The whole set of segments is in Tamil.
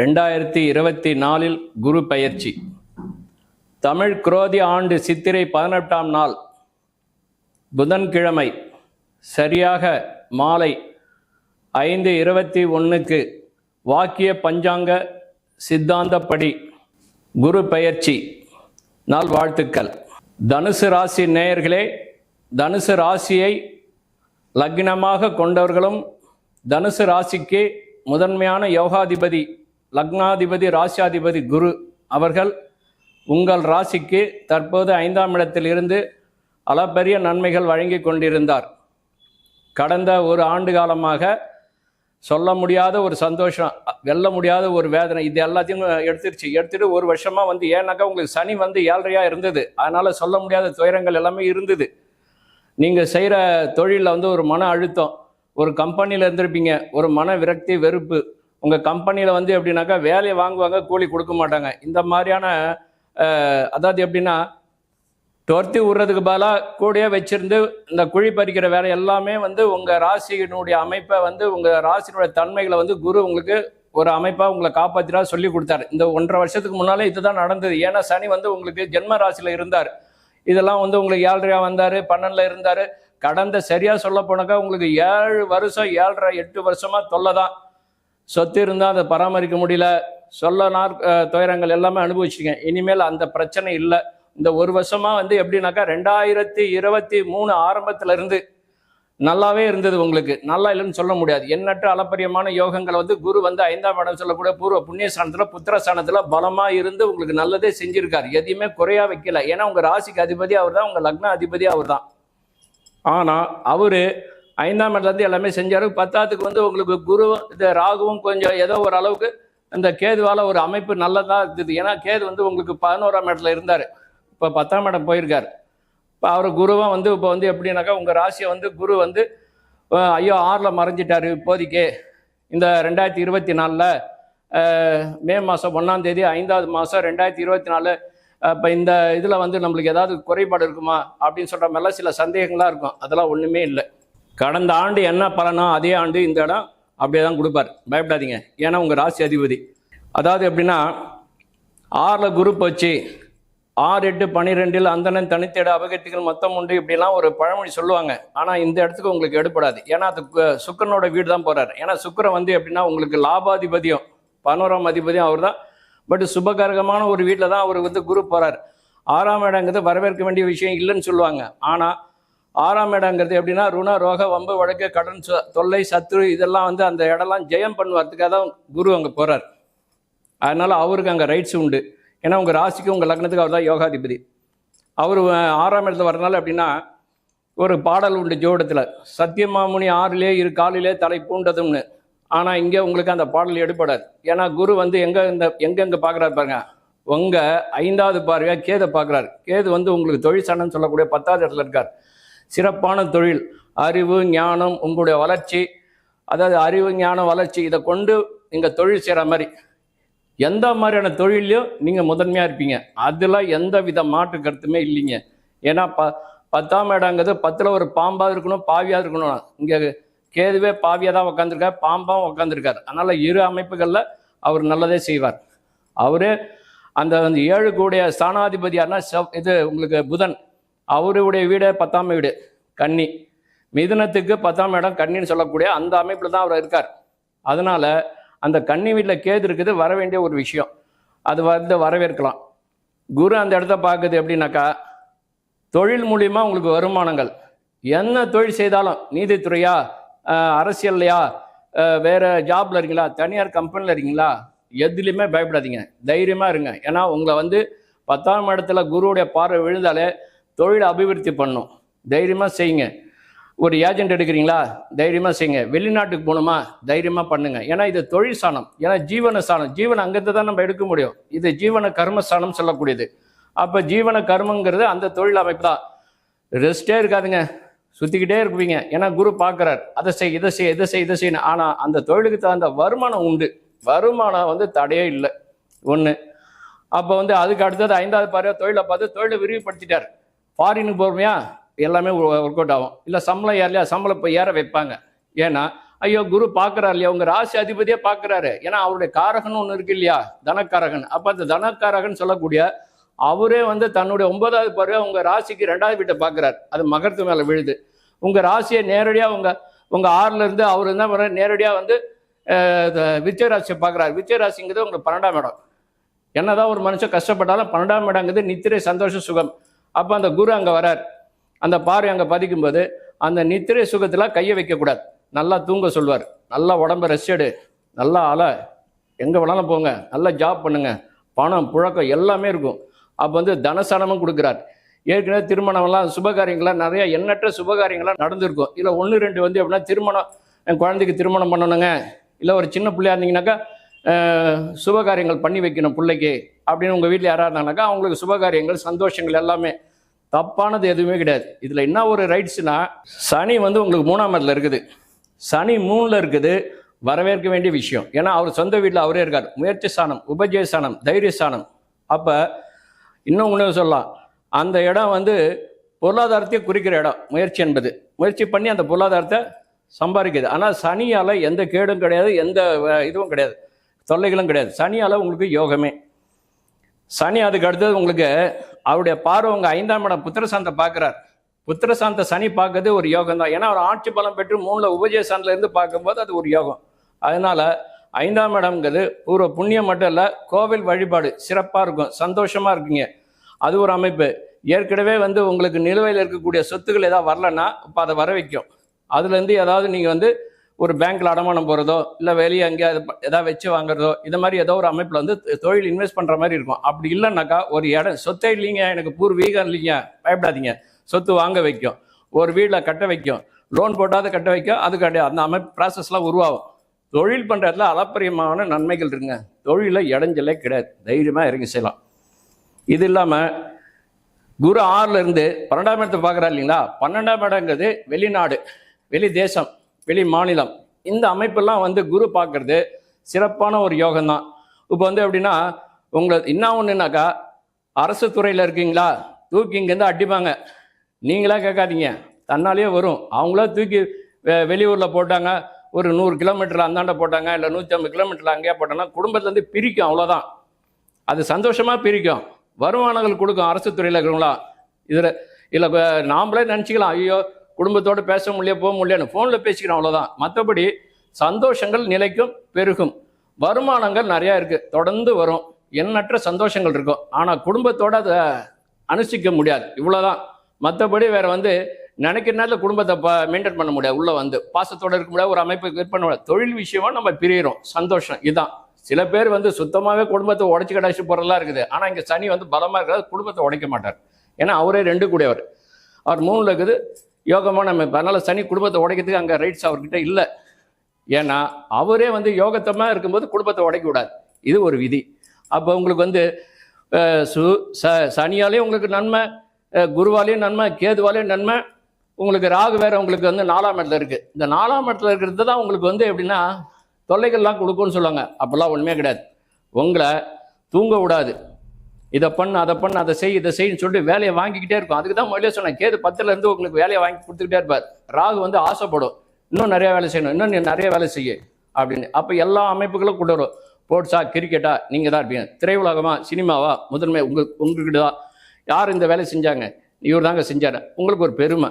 ரெண்டாயிரத்தி இருபத்தி நாலில் குரு பயிற்சி தமிழ் குரோதி ஆண்டு சித்திரை பதினெட்டாம் நாள் புதன்கிழமை சரியாக மாலை ஐந்து இருபத்தி ஒன்றுக்கு வாக்கிய பஞ்சாங்க சித்தாந்தப்படி குரு பயிற்சி நாள் வாழ்த்துக்கள் தனுசு ராசி நேயர்களே தனுசு ராசியை லக்னமாக கொண்டவர்களும் தனுசு ராசிக்கு முதன்மையான யோகாதிபதி லக்னாதிபதி ராசியாதிபதி குரு அவர்கள் உங்கள் ராசிக்கு தற்போது ஐந்தாம் இடத்தில் இருந்து அளப்பரிய நன்மைகள் வழங்கி கொண்டிருந்தார். கடந்த ஒரு ஆண்டு காலமாக சொல்ல முடியாத ஒரு சந்தோஷம் வெல்ல முடியாத ஒரு வேதனை இது எல்லாத்தையும் எடுத்துருச்சு. எடுத்துட்டு ஒரு வருஷமா வந்து ஏன்னாக்கா உங்களுக்கு சனி வந்து ஏழ்றையா இருந்தது. அதனால சொல்ல முடியாத துயரங்கள் எல்லாமே இருந்தது. நீங்க செய்யற தொழிலில் வந்து ஒரு மன அழுத்தம் ஒரு கம்பெனியில் இருந்திருப்பீங்க ஒரு மன விரக்தி வெறுப்பு உங்கள் கம்பெனியில் வந்து எப்படின்னாக்கா வேலையை வாங்குவாங்க கூலி கொடுக்க மாட்டாங்க. இந்த மாதிரியான அதாவது எப்படின்னா துரத்தி விடுறதுக்கு பதிலாக கூடயே வச்சிருந்து இந்த குழி பறிக்கிற வேலை எல்லாமே வந்து உங்கள் ராசியினுடைய அமைப்பை வந்து உங்கள் ராசியினுடைய தன்மைகளை வந்து குரு உங்களுக்கு ஒரு அமைப்பாக உங்களை காப்பாற்றினா சொல்லி கொடுத்தாரு. இந்த ஒன்றரை வருஷத்துக்கு முன்னாலே இதுதான் நடந்தது. ஏன்னா சனி வந்து உங்களுக்கு ஜென்ம ராசியில் இருந்தார். இதெல்லாம் வந்து உங்களுக்கு ஏழ்றையா வந்தார் பன்னெண்டில் இருந்தார். கடந்த சரியா சொல்ல போனாக்கா உங்களுக்கு ஏழு வருஷம் ஏழரை எட்டு வருஷமா தொல்லை தான் சொத்து இருந்தால் அதை பராமரிக்க முடியல. சொல்ல நாற் துயரங்கள் எல்லாமே அனுபவிச்சிருக்கேன் இனிமேல் அந்த பிரச்சனை இல்லை. இந்த ஒரு வருஷமாக வந்து எப்படின்னாக்கா ரெண்டாயிரத்தி இருபத்தி மூணு ஆரம்பத்தில் இருந்து நல்லாவே இருந்தது உங்களுக்கு. நல்லா இல்லைன்னு சொல்ல முடியாது. எண்ணற்ற அளப்பரியமான யோகங்களை வந்து குரு வந்து ஐந்தாம் இடம் சொல்லக்கூடிய பூர்வ புண்ணிய ஸ்தானத்துல புத்திர ஸ்தானத்துல பலமாக இருந்து உங்களுக்கு நல்லதே செஞ்சுருக்கார். எதையுமே குறையா வைக்கல. ஏன்னா உங்கள் ராசிக்கு அதிபதி அவர் தான் உங்கள் லக்ன அதிபதி அவர் தான் ஆனால் அவரு ஐந்தாம் இடத்துலேருந்து எல்லாமே செஞ்சார். பத்தாத்துக்கு வந்து உங்களுக்கு குருவும் இந்த ராகுவும் கொஞ்சம் ஏதோ ஒரு அளவுக்கு இந்த கேதுவால் ஒரு அமைப்பு நல்லதாக இருந்தது. ஏன்னா கேது வந்து உங்களுக்கு பதினோராம் இடத்துல இருந்தார். இப்போ பத்தாம் இடம் போயிருக்கார். இப்போ அவர் குருவாக வந்து இப்போ வந்து எப்படின்னாக்கா உங்கள் ராசியை வந்து குரு வந்து ஐயோ ஆறில் மறைஞ்சிட்டார் இப்போதைக்கு. இந்த ரெண்டாயிரத்தி இருபத்தி நாலில் மே மாதம் ஒன்றாம் தேதி ஐந்தாவது மாதம் ரெண்டாயிரத்தி இருபத்தி நாலு இப்போ இந்த இதில் வந்து நம்மளுக்கு ஏதாவது குறைபாடு இருக்குமா? அப்படின்னு சொல்கிற மாதிரிலாம் சில சந்தேகங்களாக இருக்கும். அதெல்லாம் ஒன்றுமே இல்லை. கடந்த ஆண்டு என்ன பலனோ அதே ஆண்டு இந்த இடம் அப்படியே தான் கொடுப்பார். பயப்படாதீங்க. ஏன்னா உங்கள் ராசி அதிபதி. அதாவது எப்படின்னா ஆறில் குரூப் வச்சு ஆறு எட்டு பன்னிரெண்டில் அந்தணன் தனித்தேட அபகத்திகள் மொத்தம் உண்டு இப்படிலாம் ஒரு பழமொழி சொல்லுவாங்க. ஆனால் இந்த இடத்துக்கு உங்களுக்கு எடுப்படாது ஏன்னா அது சுக்கரனோட சுக்கிரனோட வீடு தான் போகிறார் ஏன்னா சுக்கிரன் வந்து எப்படின்னா உங்களுக்கு லாபாதிபதியும் பனோராம் அதிபதியும் அவர் தான். பட் சுபகாரகமான ஒரு வீட்டில் தான் அவர் வந்து குரு போகிறார் ஆறாம் இடங்கிறது வரவேற்க வேண்டிய விஷயம் இல்லைன்னு சொல்லுவாங்க. ஆனால் ஆறாம் இடங்கிறது எப்படின்னா ருண ரோக வம்பு வழக்கு கடன் தொல்லை சத்துரு இதெல்லாம் வந்து அந்த இடம்லாம் ஜெயம் பண்ணுவதுக்காக தான் குரு அங்கே போகிறார் அதனால் அவருக்கு அங்கே ரைட்ஸ் உண்டு. ஏன்னா உங்கள் ராசிக்கு உங்கள் லக்னத்துக்கு அவர் தான் யோகாதிபதி. அவர் ஆறாம் இடத்துல வரனால அப்படின்னா ஒரு பாடல் உண்டு ஜோடத்தில். சத்தியமாமுனி ஆறிலே இரு காலிலே தலை பூண்டதும்னு. ஆனால் இங்கே உங்களுக்கு அந்த பாடல் எடுபடாது. ஏன்னா குரு வந்து எங்கே இந்த எங்கெங்கே பார்க்குறாரு பாருங்க. உங்கள் ஐந்தாவது பார்வையாக கேதை பார்க்குறாரு கேது வந்து உங்களுக்கு தொழிற்சனம் சொல்லக்கூடிய பத்தாவது இடத்துல இருக்கார். சிறப்பான தொழில். அறிவு ஞானம் உங்களுடைய வளர்ச்சி. அதாவது அறிவு ஞானம் வளர்ச்சி இதை கொண்டு நீங்கள் தொழில் செய்கிற மாதிரி. எந்த மாதிரியான தொழிலையும் நீங்கள் முதன்மையாக இருப்பீங்க. அதில் எந்த வித மாற்று கருத்துமே இல்லைங்க. ஏன்னா ப பத்தாம் இடங்கிறது பத்தில் ஒரு பாம்பாக இருக்கணும் பாவியாக இருக்கணும் இங்கே கேதுவே பாவியாக தான் உட்காந்துருக்கார் பாம்பாகவும் உட்காந்துருக்கார் அதனால் இரு அமைப்புகளில் அவர் நல்லதே செய்வார். அவரே அந்த அந்த ஏழு கூடிய ஸ்தானாதிபதியார்னா செவ் இது உங்களுக்கு புதன். அவருடைய வீடு பத்தாம் வீடு கன்னி. மிதுனத்துக்கு பத்தாம் இடம் கன்னின்னு சொல்லக்கூடிய அந்த அமைப்பில் தான் அவர் இருக்கார். அதனால அந்த கன்னி வீட்டில் கேது இருக்குது வர வேண்டிய ஒரு விஷயம். அது வந்து வரவேற்கலாம். குரு அந்த இடத்த பார்க்குது எப்படின்னாக்கா தொழில் மூலியமாக உங்களுக்கு வருமானங்கள். என்ன தொழில் செய்தாலும் நீதித்துறையா அரசியல்லையா வேறு வேற ஜாப்ல இருக்கீங்களா தனியார் கம்பெனியில் இருக்கீங்களா எதுலையுமே பயப்படாதீங்க. தைரியமாக இருங்க. ஏன்னா உங்களை வந்து பத்தாம் இடத்துல குருவுடைய பார்வை விழுந்தாலே தொழில் அபிவிருத்தி பண்ணும். தைரியமாக செய்யுங்க. ஒரு ஏஜென்ட் எடுக்கிறீங்களா? தைரியமாக செய்யுங்க. வெளிநாட்டுக்கு போகணுமா? தைரியமாக பண்ணுங்க. ஏன்னா இது தொழில் சாணம். ஏன்னா ஜீவன சாணம். ஜீவன் அங்கத்தை தான் நம்ம எடுக்க முடியும். இது ஜீவன கர்ம சாணம் சொல்லக்கூடியது. அப்போ ஜீவன கர்மங்கிறது அந்த தொழில் அமைப்பு தான். ரெஸ்ட்டே இருக்காதுங்க. சுற்றிக்கிட்டே இருப்பீங்க. ஏன்னா குரு பார்க்குறார். அதை செய் இதை செய் இதை செய் இதை செய்யணும் ஆனால் அந்த தொழிலுக்கு தகுந்த வருமானம் உண்டு. வருமானம் வந்து தடையே இல்லை. ஒன்று அப்போ வந்து அதுக்கு அடுத்தது ஐந்தாவது பாரு தொழிலை பார்த்து தொழிலை விரிவுபடுத்திட்டார். ஃபாரினுக்கு போகிறோமையா எல்லாமே ஒர்க் அவுட் ஆகும். இல்லை சம்பளம் ஏறலையா சம்பளம் இப்போ ஏற வைப்பாங்க. ஏன்னா ஐயோ குரு பார்க்குறாரு இல்லையா? உங்கள் ராசி அதிபதியே பார்க்குறாரு ஏன்னா அவருடைய காரகன் ஒன்று இருக்கு இல்லையா? தனக்காரகன். அப்போ அந்த தனக்காரகன் சொல்லக்கூடிய அவரே வந்து தன்னுடைய ஒன்பதாவது பருவை உங்கள் ராசிக்கு ரெண்டாவது வீட்டை பார்க்குறாரு அது மகரத்து மேலே விழுது. உங்கள் ராசியை நேரடியாக உங்கள் உங்கள் ஆறுலேருந்து அவர் என்ன பண்ணுறாரு நேரடியாக வந்து அஹ், ராசியை பார்க்குறாரு விச்சய ராசிங்கிறது உங்களுக்கு பன்னெண்டாம் இடம். என்னதான் ஒரு மனுஷன் கஷ்டப்பட்டாலும் பன்னெண்டாம் இடங்கிறது நித்திரை சந்தோஷ சுகம். அப்போ அந்த குரு அங்கே வரார். அந்த பார்வை அங்கே பதிக்கும்போது அந்த நித்திரை சுகத்தில் கையை வைக்கக்கூடாது. நல்லா தூங்க சொல்வார். நல்லா உடம்ப ரெஸ்ட் எடு. நல்லா அலை. எங்கே வேணாலும் போங்க. நல்லா ஜாப் பண்ணுங்க. பணம் புழக்கம் எல்லாமே இருக்கும். அப்போ வந்து தனசனமும் கொடுக்குறார். ஏற்கனவே திருமணம்லாம் சுபகாரியங்கள்லாம் நிறைய எண்ணற்ற சுபகாரியங்கள்லாம் நடந்திருக்கும். இல்லை ஒன்று ரெண்டு வந்து எப்படின்னா திருமணம் என் குழந்தைக்கு திருமணம் பண்ணணுங்க. இல்லை ஒரு சின்ன பிள்ளையா இருந்தீங்கன்னாக்கா சுபகாரியங்கள் பண்ணி வைக்கணும் பிள்ளைக்கு அப்படின்னு உங்கள் வீட்டில் யாராக இருந்தாங்கனாக்கா அவங்களுக்கு சுபகாரியங்கள் சந்தோஷங்கள் எல்லாமே. தப்பானது எதுவுமே கிடையாது. இதில் என்ன ஒரு ரைட்ஸ்னா சனி வந்து உங்களுக்கு மூணாம் இடத்துல இருக்குது. சனி மூணில் இருக்குது வரவேற்க வேண்டிய விஷயம். ஏன்னா அவர் சொந்த வீட்டில் அவரே இருக்கார். முயற்சி ஸ்தானம் உபஜய ஸ்தானம் தைரிய ஸ்தானம் அப்போ இன்னும் ஒன்று சொல்லலாம். அந்த இடம் வந்து பொருளாதாரத்தையே குறிக்கிற இடம். முயற்சி என்பது. முயற்சி பண்ணி அந்த பொருளாதாரத்தை சம்பாதிக்குது ஆனால் சனியால் எந்த கேடும் கிடையாது எந்த இதுவும் கிடையாது. தொல்லைகளும் கிடையாது. சனியால் உங்களுக்கு யோகமே. சனி அதுக்கு அடுத்தது உங்களுக்கு அவருடைய பார்வை உங்கள் ஐந்தாம் இடம் புத்திரசாந்த பார்க்குறார். புத்திரசாந்த சனி பார்க்கறது ஒரு யோகம் தான் ஏன்னா அவர் ஆட்சி பலம் பெற்று மூணில் உபஜய இருந்து பார்க்கும்போது அது ஒரு யோகம். அதனால் ஐந்தாம் இடம்ங்கிறது பூர்வ புண்ணியம் மட்டும் இல்லை கோவில் வழிபாடு சிறப்பாக இருக்கும். சந்தோஷமாக இருக்குங்க. அது ஒரு அமைப்பு. ஏற்கனவே வந்து உங்களுக்கு நிலுவையில் இருக்கக்கூடிய சொத்துக்கள் ஏதாவது வரலன்னா இப்போ அதை வர வைக்கும் அதுலேருந்து ஏதாவது நீங்கள் வந்து ஒரு பேங்க்ல அடமானம் போகிறதோ இல்லை வெளியே எங்கேயாவது எதாவது ஏதாவது வச்சு வாங்குறதோ இந்த மாதிரி ஏதோ ஒரு அமைப்பில் வந்து தொழில் இன்வெஸ்ட் பண்ணுற மாதிரி இருக்கும். அப்படி இல்லைன்னாக்கா ஒரு இடம் சொத்தே இல்லைங்க. எனக்கு பூர்வீகம் இல்லைங்க. பயப்படாதீங்க. சொத்து வாங்க வைக்கும். ஒரு வீட்டில் கட்ட வைக்கும். லோன் போட்டாத கட்ட வைக்கும். அது கிடையாது. அந்த அமைப்பு ப்ராசஸ்லாம் உருவாகும். தொழில் பண்ணுறதுல அளப்பரியமான நன்மைகள் இருக்குங்க தொழிலில் இடைஞ்சலே கிடையாது. தைரியமாக இறங்கி செய்யலாம். இது இல்லாமல் குரு ஆறுலேருந்து பன்னெண்டாம் இடத்தை பார்க்குறா இல்லைங்களா? பன்னெண்டாம் இடங்கிறது வெளிநாடு வெளி தேசம். வெளி மாநிலம். இந்த அமைப்பெல்லாம் வந்து குரு பார்க்கறது சிறப்பான ஒரு யோகம்தான். இப்போ வந்து எப்படின்னா உங்களை என்ன ஒன்றுனாக்கா அரசு துறையில் இருக்கீங்களா தூக்கி இங்கேருந்து அடிப்பாங்க. நீங்களா கேட்காதீங்க. தன்னாலேயே வரும். அவங்களா தூக்கி வெ- போட்டாங்க. ஒரு நூறு கிலோமீட்டர்ல அந்தாண்ட போட்டாங்க இல்லை நூற்றி ஐம்பது கிலோமீட்டர்ல அங்கேயே போட்டாங்கன்னா குடும்பத்துலேருந்து பிரிக்கும் அவ்வளோதான் அது சந்தோஷமாக பிரிக்கும். வருமானங்கள் கொடுக்கும் அரசு துறையில் இருக்கிறவங்களா. இதில் இல்லை நாம்ளே நினச்சிக்கலாம் ஐயோ குடும்பத்தோடு பேச முடியல போக முடியலன்னு ஃபோனில் பேசிக்கிறோம் அவ்வளோதான் மற்றபடி சந்தோஷங்கள் நிலைக்கும் பெருகும். வருமானங்கள் நிறையா இருக்குது தொடர்ந்து வரும். எண்ணற்ற சந்தோஷங்கள் இருக்கும். ஆனால் குடும்பத்தோட அதை அனுஷ்டிக்க முடியாது. இவ்வளோதான் மற்றபடி வேறு வந்து நினைக்கிற நேரத்தில் குடும்பத்தை மெயின்டைன் பண்ண முடியாது. உள்ளே வந்து பாசத்தோடு இருக்க முடியாது. ஒரு அமைப்பு பண்ண முடியாது. தொழில் விஷயமாக நம்ம பிரியிறோம். சந்தோஷம் இதுதான் சில பேர் வந்து சுத்தமாகவே குடும்பத்தை உடச்சி கடாச்சு போறதெல்லாம் இருக்குது. ஆனால் இங்கே சனி வந்து பலமாக இருக்கிறது குடும்பத்தை உடைக்க மாட்டார். ஏன்னா அவரே ரெண்டு கூடியவர். அவர் மூணில் இருக்குது யோகமான அமைப்பு அதனால் சனி குடும்பத்தை உடைக்கிறதுக்கு அங்கே ரைட்ஸ் அவர்கிட்ட இல்லை. ஏன்னா அவரே வந்து யோகத்தமாக இருக்கும்போது குடும்பத்தை உடைக்கக்கூடாது இது ஒரு விதி. அப்போ உங்களுக்கு வந்து சு ச சனியாலேயும் உங்களுக்கு நன்மை குருவாலேயும் நன்மை கேதுவாலேயும் நன்மை உங்களுக்கு ராகு வேற உங்களுக்கு வந்து நாலாம் இடத்துல இருக்குது இந்த நாலாம் இடத்துல இருக்கிறது தான் உங்களுக்கு வந்து எப்படின்னா தொல்லைகள்லாம் கொடுக்கும்னு சொல்லுவாங்க. அப்போல்லாம் ஒன்றுமே கிடையாது. உங்களை தூங்க விடாது. இதை பண்ணு அதை பண்ணு அதை செய் இதை செய்யு சொல்லிட்டு வேலையை வாங்கிக்கிட்டே இருக்கும். அதுக்கு தான் முதல்ல சொன்னேன் கேது பத்துல இருந்து உங்களுக்கு வேலையை வாங்கி கொடுத்துக்கிட்டே இருப்பார். ராகு வந்து ஆசைப்படும். இன்னும் நிறைய வேலை செய்யணும் இன்னும் நீ நிறைய வேலை செய்ய அப்படின்னு. அப்போ எல்லா அமைப்புகளும் கொண்டு வரும். ஸ்போர்ட்ஸா கிரிக்கெட்டா நீங்கள் தான் இருப்பீங்க. திரையுலகமா சினிமாவா முதன்மை உங்க உங்ககிட்ட தான். யார் இந்த வேலை செஞ்சாங்க? இவர் தாங்க செஞ்சார். உங்களுக்கு ஒரு பெருமை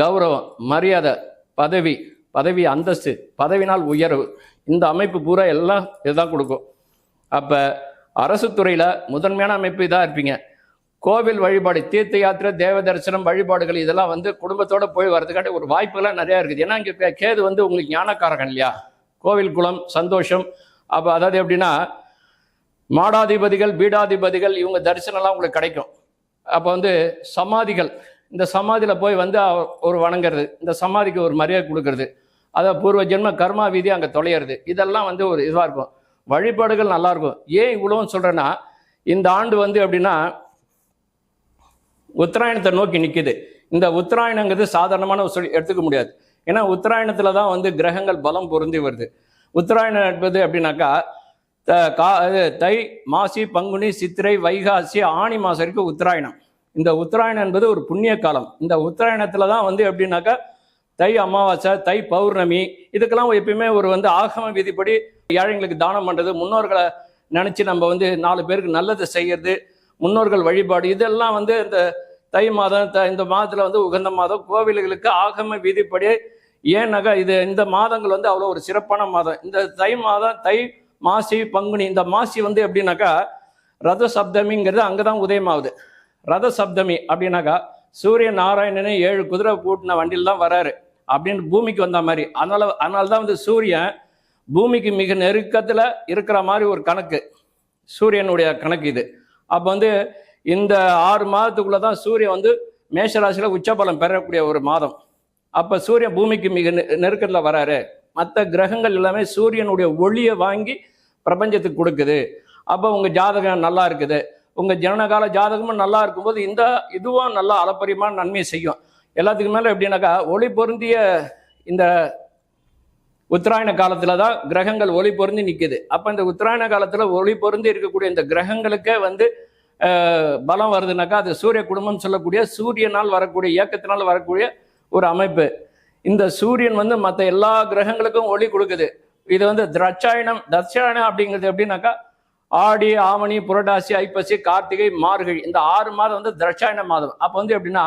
கௌரவம் மரியாதை பதவி பதவி அந்தஸ்து பதவினால் உயர்வு. இந்த அமைப்பு பூரா எல்லாம் இதுதான் கொடுக்கும். அப்போ அரசு துறையில் முதன்மையான அமைப்பு இதாக இருப்பீங்க. கோவில் வழிபாடு தீர்த்த யாத்திரை தேவ தரிசனம் வழிபாடுகள் இதெல்லாம் வந்து குடும்பத்தோடு போய் வரதுக்காண்டி ஒரு வாய்ப்புகள்லாம் நிறையா இருக்குது. ஏன்னா இங்கே கேது வந்து உங்களுக்கு ஞானக்காரகன் இல்லையா? கோவில் குளம் சந்தோஷம். அப்போ அதாவது எப்படின்னா மாடாதிபதிகள் பீடாதிபதிகள் இவங்க தரிசனம்லாம் உங்களுக்கு கிடைக்கும். அப்போ வந்து சமாதிகள் இந்த சமாதியில் போய் வந்து ஒரு வணங்குறது இந்த சமாதிக்கு ஒரு மரியாதை கொடுக்கறது. அதை பூர்வ ஜென்ம கர்மா வீதி அங்கே தொலையிறது. இதெல்லாம் வந்து ஒரு இதுவாக இருக்கும். வழிபாடுகள் நல்லா இருக்கும் ஏன் இவ்வளோன்னு சொல்கிறேன்னா இந்த ஆண்டு வந்து எப்படின்னா உத்தராயணத்தை நோக்கி நிற்கிது இந்த உத்தராயணங்கிறது சாதாரணமான ஒரு சொல்லி எடுத்துக்க முடியாது. ஏன்னா உத்தராயணத்தில் தான் வந்து கிரகங்கள் பலம் பொருந்தி வருது. உத்தராயணம் என்பது அப்படின்னாக்கா த- கா இது தை மாசி பங்குனி சித்திரை வைகாசி ஆணி மாசம் வரைக்கும் உத்தராயணம். இந்த உத்தராயணம் என்பது ஒரு புண்ணிய காலம் இந்த உத்தராயணத்தில் தான் வந்து எப்படின்னாக்கா தை அமாவாசை தை பௌர்ணமி இதுக்கெல்லாம் எப்பயுமே ஒரு வந்து ஆகம விதிப்படி ஏழைங்களுக்கு தானம் பண்ணுறது முன்னோர்களை நினச்சி நம்ம வந்து நாலு பேருக்கு நல்லதை செய்யறது முன்னோர்கள் வழிபாடு இதெல்லாம் வந்து இந்த தை மாதம் த- இந்த மாதத்தில் வந்து உகந்த மாதம். கோவில்களுக்கு ஆகம விதிப்படி ஏன்னாக்கா இது இந்த மாதங்கள் வந்து அவ்வளோ ஒரு சிறப்பான மாதம். இந்த தை மாதம் தை மாசி பங்குனி இந்த மாசி வந்து எப்படின்னாக்கா ரத சப்தமிங்கிறது அங்கே தான் உதயமாகுது. ரத சப்தமி அப்படின்னாக்கா சூரிய நாராயணனே ஏழு குதிரை பூட்டின வண்டியில் தான் வராரு. அப்படின்னு பூமிக்கு வந்த மாதிரி. அதனால அதனால தான் வந்து சூரியன் பூமிக்கு மிக நெருக்கத்தில் இருக்கிற மாதிரி ஒரு கணக்கு. சூரியனுடைய கணக்கு இது. அப்போ வந்து இந்த ஆறு மாதத்துக்குள்ளே தான் சூரியன் வந்து மேஷராசியில் உச்சபலம் பெறக்கூடிய ஒரு மாதம். அப்போ சூரியன் பூமிக்கு மிக நெருக்கத்தில் வராரு. மற்ற கிரகங்கள் எல்லாமே சூரியனுடைய ஒளியை வாங்கி பிரபஞ்சத்துக்கு கொடுக்குது. அப்போ உங்கள் ஜாதகம் நல்லா இருக்குது. உங்கள் ஜனனகால ஜாதகமும் நல்லா இருக்கும்போது இந்த இதுவும் நல்லா அளப்பரியமான நன்மையை செய்யும். எல்லாத்துக்கு மேலே எப்படின்னாக்கா ஒளி பொருந்திய இந்த உத்தராயண காலத்தில் தான் கிரகங்கள் ஒளி பொருந்தி நிற்குது அப்போ இந்த உத்தராயண காலத்தில் ஒளி பொருந்தி இருக்கக்கூடிய இந்த கிரகங்களுக்கே வந்து பலம் வருதுனாக்கா அது சூரிய குடும்பம் சொல்லக்கூடிய சூரியனால் வரக்கூடிய இயக்கத்தினால் வரக்கூடிய ஒரு அமைப்பு. இந்த சூரியன் வந்து மற்ற எல்லா கிரகங்களுக்கும் ஒளி கொடுக்குது. இது வந்து திரட்சாயணம் தட்சாயணம் அப்படிங்கிறது எப்படின்னாக்கா ஆடி ஆவணி புரட்டாசி ஐப்பசி கார்த்திகை மார்கழி இந்த ஆறு மாதம் வந்து திரட்சாயண மாதம். அப்போ வந்து எப்படின்னா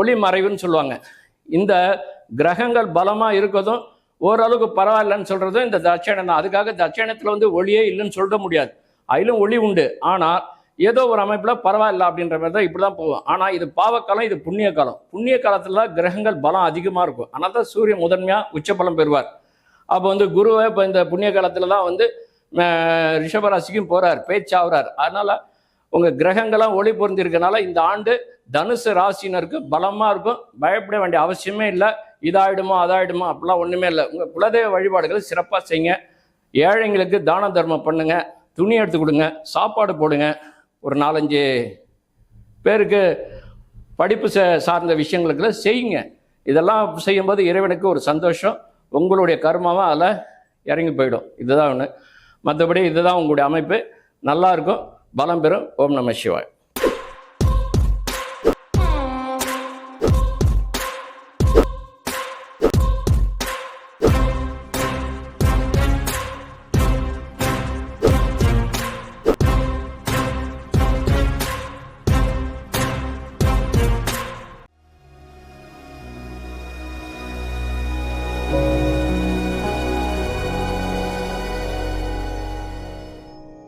ஒளி மறைவுன்னு சொல்லுவாங்க. இந்த கிரகங்கள் பலமாக இருக்கிறதும் ஓரளவுக்கு பரவாயில்லன்னு சொல்கிறதும் இந்த தட்சணம் தான். அதுக்காக தட்சணத்தில் வந்து ஒளியே இல்லைன்னு சொல்ல முடியாது. அதிலும் ஒளி உண்டு. ஆனால் ஏதோ ஒரு அமைப்பில் பரவாயில்ல அப்படின்ற மாதிரி தான் இப்படி தான் போகும். ஆனால் இது பாவக்காலம் இது புண்ணிய காலம் புண்ணிய காலத்தில் கிரகங்கள் பலம் அதிகமாக இருக்கும். ஆனால் தான் சூரியன் முதன்மையாக உச்சபலம் பெறுவார். அப்போ வந்து குருவை இப்போ இந்த புண்ணிய காலத்தில் தான் வந்து ரிஷபராசிக்கும் போகிறார் பேச்சாகிறார் அதனால் உங்கள் கிரகங்கள்லாம் ஒளி பொருந்திருக்கனால இந்த ஆண்டு தனுசு ராசினருக்கு பலமாக இருக்கும். பயப்பட வேண்டிய அவசியமே இல்லை. இதாயிடுமோ அதாயிடுமோ அப்படிலாம் ஒன்றுமே இல்லை. உங்கள் குலதெய்வ வழிபாடுகளை சிறப்பாக செய்யுங்க. ஏழைங்களுக்கு தான தர்மம் பண்ணுங்கள் துணி எடுத்து கொடுங்க. சாப்பாடு போடுங்க. ஒரு நாலஞ்சு பேருக்கு படிப்பு சார்ந்த விஷயங்களுக்குலாம் செய்யுங்க. இதெல்லாம் செய்யும்போது இறைவனுக்கு ஒரு சந்தோஷம். உங்களுடைய கர்மாவும் அதில் இறங்கி போயிடும். இதுதான் ஒன்று மற்றபடி இதுதான் உங்களுடைய அமைப்பு. நல்லா இருக்கும். பலம் பெறும். ஓம் நம சிவாய்.